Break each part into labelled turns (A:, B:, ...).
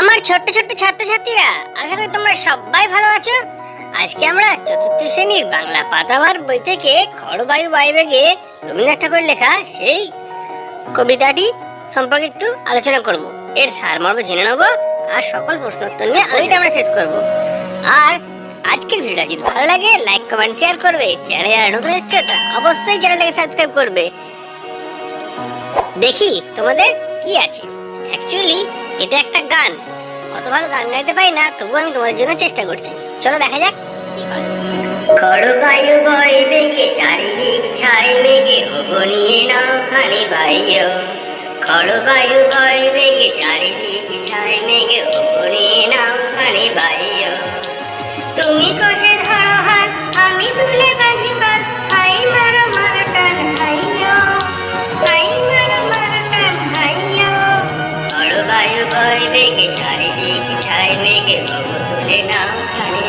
A: আমার ছোট্ট ছোট্ট ছাত্রছাত্রীরা, আশা করি তোমরা সবাই ভালো আছো। আজকে আমরা চতুর্থ শ্রেণির বাংলা পাতাবার বই থেকে খড়বায়ু বাইবেগে রবীন্দ্রনাথ ঠাকুর লেখা সেই কবিতাটি সম্পর্কে একটু আলোচনা করব। এর সারমর্ম জেনে নেব আর সকল প্রশ্নোত্তর নিয়ে আলোচনা আমরা শেষ করব। আর আজকের ভিডিওটা যদি ভালো লাগে লাইক কমেন্ট শেয়ার করবে। চ্যানেলে আর নতুন এসছো অবশ্যই চ্যানেলটাকে সাবস্ক্রাইব করবে। দেখি তোমাদের কি আছে। অ্যাকচুয়ালি এটা একটা গান। অত ভালো গান গাইতে পারি না তবু আমি তোমাদের জন্য চেষ্টা করছি। চলো দেখা যাক কি করে খড়বায়ু বয় বেগে চারিদিক ছাই মেঘে নিয়ে নাও খানি বাইয় খড়বায়ু বয় বেগে চারিদিক ছাই মেঘে নিয়ে বেগে চারিদিক ভব তুলে নাও খানি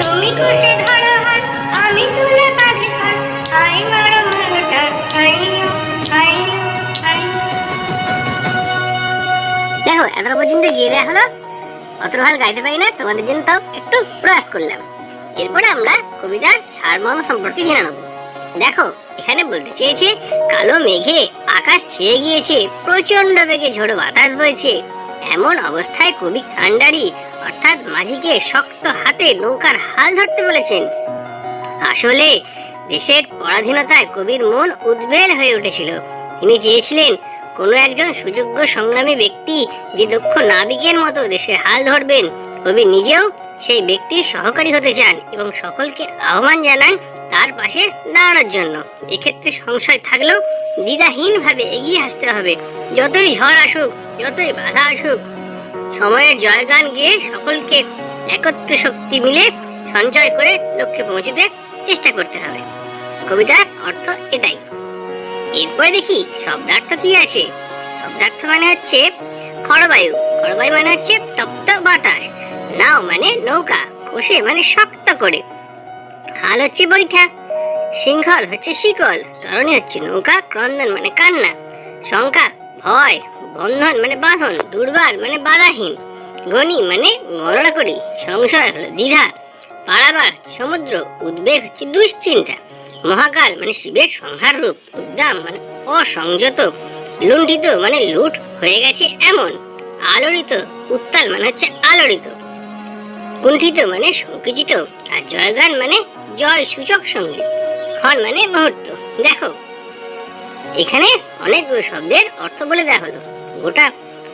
A: তুমি কষে ধরো হাত, আমি তুলে বাঁধি দেখো এত পর্যন্ত গিয়ে দেওয়া হলো, অত ভালো গাইতে পারি না, তোমাদের জন্য তাও একটু প্রয়াস করলাম। এরপরে আমরা কবিতার সারমর্ম সম্পর্কে জেনে নেব। দেখো, এখানে বলতে চেয়েছে, কালো মেঘে আকাশ ছেয়ে গিয়েছে প্রচণ্ড বেগে ঝোড়ো বাতাস বইছে। এমন অবস্থায় কবি কান্ডারি অর্থাৎ মাঝিকে শক্ত হাতে নৌকার হাল ধরতে বলেছেন। আসলে দেশের পরাধীনতায় কবির মন উদ্বেল হয়ে উঠেছিল। তিনি চেয়েছিলেন কোনো একজন সুযোগ্য সংগ্রামী ব্যক্তি যে দক্ষ নাবিকের মতো দেশের হাল ধরবেন। কবি নিজেও সেই ব্যক্তির সহকারী হতে চান এবং সকলকে আহ্বান জানান তার পাশে দাঁড়ানোর জন্য। এক্ষেত্রে সংশয় থাকলেও দ্বিধাহীনভাবে এগিয়ে আসতে হবে। যতই ঝড় আসুক, যতই বাধা আসুক, সময়ের জয়গান গিয়ে সকলকে একত্র শক্তি মিলে সঞ্চয় করে লক্ষ্যে পৌঁছতে চেষ্টা করতে হবে। কবিতার অর্থ এটাই। এরপরে দেখি শব্দার্থ কি আছে? শব্দার্থ মানে হচ্ছে খড়বায়ু খড়বায়ু মানে হচ্ছে তপ্ত বাতাস। নাও মানে নৌকা কষে মানে শক্ত করে। হাল হচ্ছে বৈঠা শৃঙ্খল হচ্ছে শিকল, তরণী হচ্ছে নৌকা, ক্রন্দন মানে কান্না, শঙ্কা ভয়, বন্ধন মানে বাঁধন, দুর্বার মানে বাধাহীন গণি মানে গণনা করি সংশয় হলো দ্বিধা, পারাবার সমুদ্র, উদ্বেগ হচ্ছে দুশ্চিন্তা, মহাকাল মানে শিবের সংহার রূপ উদ্দাম মানে অসংযত, লুণ্ঠিত মানে লুট হয়ে গেছে এমন, আলোড়িত, উত্তাল মানে হচ্ছে আলোড়িত। কুণ্ঠিত মানে সংকুচিত আর জয়গান মানে জয় সূচক সংগীত ক্ষণ মানে মুহূর্ত। দেখো, এখানে অনেকগুলো শব্দের অর্থ বলে দেওয়া হলো। গোটা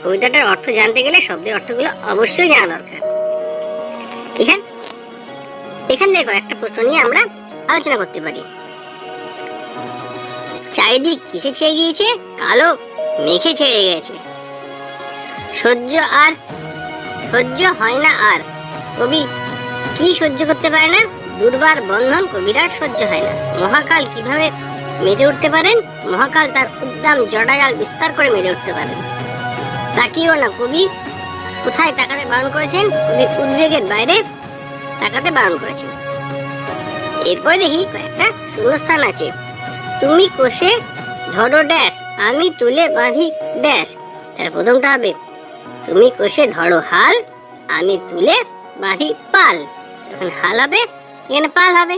A: কবিতাটার অর্থ জানতে গেলে শব্দের অর্থগুলো অবশ্যই জানা দরকার। এখান এখান দেখো একটা প্রশ্ন নিয়ে আমরা আলোচনা করতে পারি। চারিদিক কিসে ছেয়ে গিয়েছে? কালো মেঘে ছেয়ে গেছে সহ্য আর, সহ্য হয় না আর। কবি। কি সহ্য করতে পারে না? দুর্বার বন্ধন কবির আর সহ্য হয় না। মহাকাল কীভাবে মেতে উঠতে পারেন? মহাকাল তার উদ্দাম জটাজাল বিস্তার করে মেতে উঠতে পারেন। তাকিও না কবি। কোথায় তাকাতে বারণ করেছেন? কবি উদ্বেগের বাইরে তাকাতে বারণ করেছেন। এরপরে দেখি কয়েকটা শূন্যস্থান আছে। তুমি কোষে ধরো ড্যাশ, আমি তুলে বাঁধি ড্যাশ। তার প্রথমটা হবে, তুমি কোষে ধরো হাল, আমি তুলে বাঁধি পাল। এখন হাল হবে এখানে পাল হবে।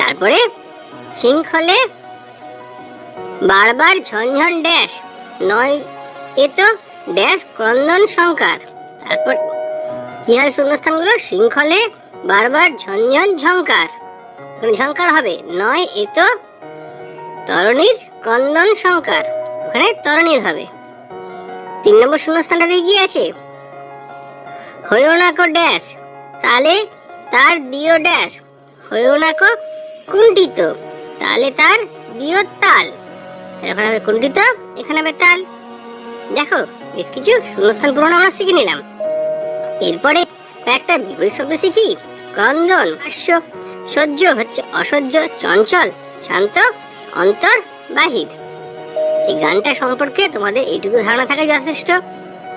A: তারপরে শৃঙ্খলে বারবার ঝনঝন ড্যাশ, নয় এ তো ড্যাশ ক্রন্দন সংকার তারপর কি হয় শূন্যস্থানগুলো শৃঙ্খলে বারবার ঝনঝন ঝঙ্কার। ঝঙ্কার হবে, নয় এ তো তরণীর ক্রন্দন সংকার ওখানে তরণীর হবে। তিন নম্বর শূন্যস্থানটা দিয়ে আছে? হয়েও না কো ড্যাশ। তালে তার দিও ড্যাশ। হয়েও না কো কুণ্ঠিত। তাহলে তার দিও তাল। তাহলে ওখানে হবে কুণ্ঠিত, এখানে হবে তাল। দেখো, বেশ কিছু শূন্যস্থান পূরণ আমরা শিখে নিলাম। এরপরে একটা বিপরীত শব্দ শিখি। ক্রন্দন, হাস্য। সহ্য হচ্ছে অসহ্য, চঞ্চল, শান্ত অন্তর বাহির এই গানটা সম্পর্কে তোমাদের এইটুকু ধারণা থাকা যথেষ্ট।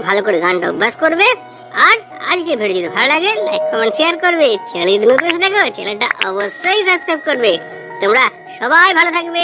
A: ভালো করে গানটা অভ্যাস করবে আর আজকে ভিডিও যদি ভালো লাগে লাইক কমেন্ট শেয়ার করবে। চ্যানেল যদি দেখো চ্যানেলটা অবশ্যই সাবস্ক্রাইব করবে। তোমরা সবাই ভালো থাকবে।